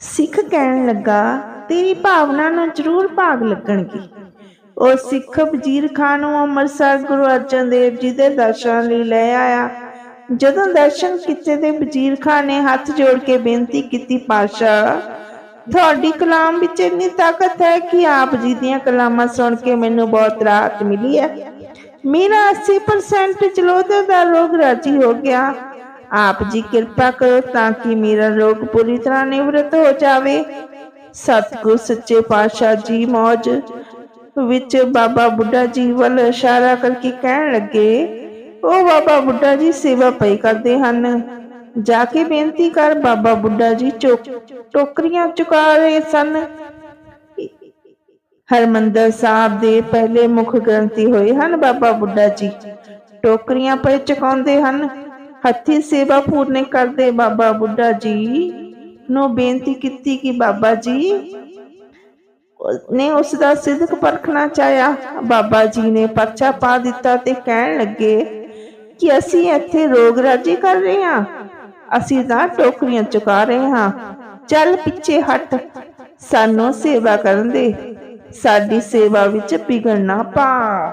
ਸਿੱਖ ਕਹਿਣ ਲੱਗਾ, ਤੇਰੀ ਭਾਵਨਾ ਨੂੰ ਜ਼ਰੂਰ ਭਾਗ ਲੱਗਣਗੇ। ਉਹ ਸਿੱਖ ਵਜ਼ੀਰ ਖਾਨ ਨੂੰ ਅੰਮ੍ਰਿਤਸਰ ਗੁਰੂ ਅਰਜਨ ਦੇਵ ਜੀ ਦੇ ਦਰਸ਼ਨ ਲਈ ਲੈ ਆਇਆ। ਜਦੋਂ ਦਰਸ਼ਨ ਕੀਤੇ ਤੇ ਵਜ਼ੀਰ ਖਾਨ ਨੇ ਹੱਥ ਜੋੜ ਕੇ ਬੇਨਤੀ ਕੀਤੀ ਪਾਸ਼ਾ ਤੁਹਾਡੀ ਕਲਾਮ ਵਿੱਚ ਇੰਨੀ ਤਾਕਤ ਹੈ ਕਿ ਆਪ ਜੀ ਦੀਆਂ ਕਲਾਮਾਂ ਸੁਣ ਕੇ ਮੈਨੂੰ ਬਹੁਤ ਰਾਹਤ ਮਿਲੀ ਹੈ। ਮੇਰਾ 80% ਜਲੋਦਰ ਦਾ ਰੋਗ ਰਾਜੀ ਹੋ ਗਿਆ। ਆਪ ਜੀ ਕਿਰਪਾ ਕਰੋ ਤਾਂ ਕਿ ਮੇਰਾ ਰੋਗ ਪੂਰੀ ਤਰ੍ਹਾਂ ਨਿਵਰਤ ਹੋ ਜਾਵੇ। ਸਤਿਗੁਰ ਸੱਚੇ ਪਾਤਸ਼ਾਹ ਜੀ ਮੌਜ ਵਿੱਚ ਬਾਬਾ ਬੁੱਢਾ ਜੀ ਵੱਲ ਇਸ਼ਾਰਾ ਕਰਕੇ ਕਹਿਣ ਲੱਗੇ ਉਹ ਬਾਬਾ ਬੁੱਢਾ ਜੀ, ਸੇਵਾ ਪਈ ਕਰਦੇ ਹਨ। ਜਾ ਕੇ ਬੇਨਤੀ ਕਰ ਬਾਬਾ ਬੁੱਢਾ ਜੀ ਟੋਕਰੀਆਂ ਚੁਕਾ ਰਹੇ ਸਨ। ਹਰਮੰਦਰ ਸਾਹਿਬ ਦੇ ਪਹਿਲੇ ਮੁੱਖ ਗ੍ਰੰਥੀ ਹੋਏ ਹਨ ਬਾਬਾ ਬੁੱਢਾ ਜੀ। ਟੋਕਰੀਆਂ ਪਏ ਚੁਕਾਉਂਦੇ ਹਨ। ਹੱਥੀ ਸੇਵਾ ਪੂਰਨੇ ਕਰਦੇ ਬਾਬਾ ਬੁੱਢਾ ਜੀ ਨੂੰ ਬੇਨਤੀ ਕੀਤੀ ਕਿ ਬਾਬਾ ਜੀ, ਨੇ ਉਸ ਦਾ ਸਿੱਧਕ ਪਰਖਣਾ ਚਾਹਿਆ। ਬਾਬਾ ਜੀ ਨੇ ਪਰਚਾ ਪਾ ਦਿੱਤਾ ਤੇ ਕਹਿਣ ਲੱਗੇ ਕਿ ਅਸੀਂ ਇੱਥੇ ਰੋਗ ਰਾਜੀ ਕਰ ਰਹੇ ਹਾਂ। ਅਸੀਂ ਤਾਂ ਟੋਕਰੀਆਂ ਚੁਕਾ ਰਹੇ ਹਾਂ। ਚੱਲ ਪਿੱਛੇ ਹਟ। ਸਾਨੂੰ ਸੇਵਾ ਕਰਨ ਦੇ। ਸਾਡੀ ਸੇਵਾ ਵਿੱਚ ਵਿਗੜ ਨਾ ਪਾ।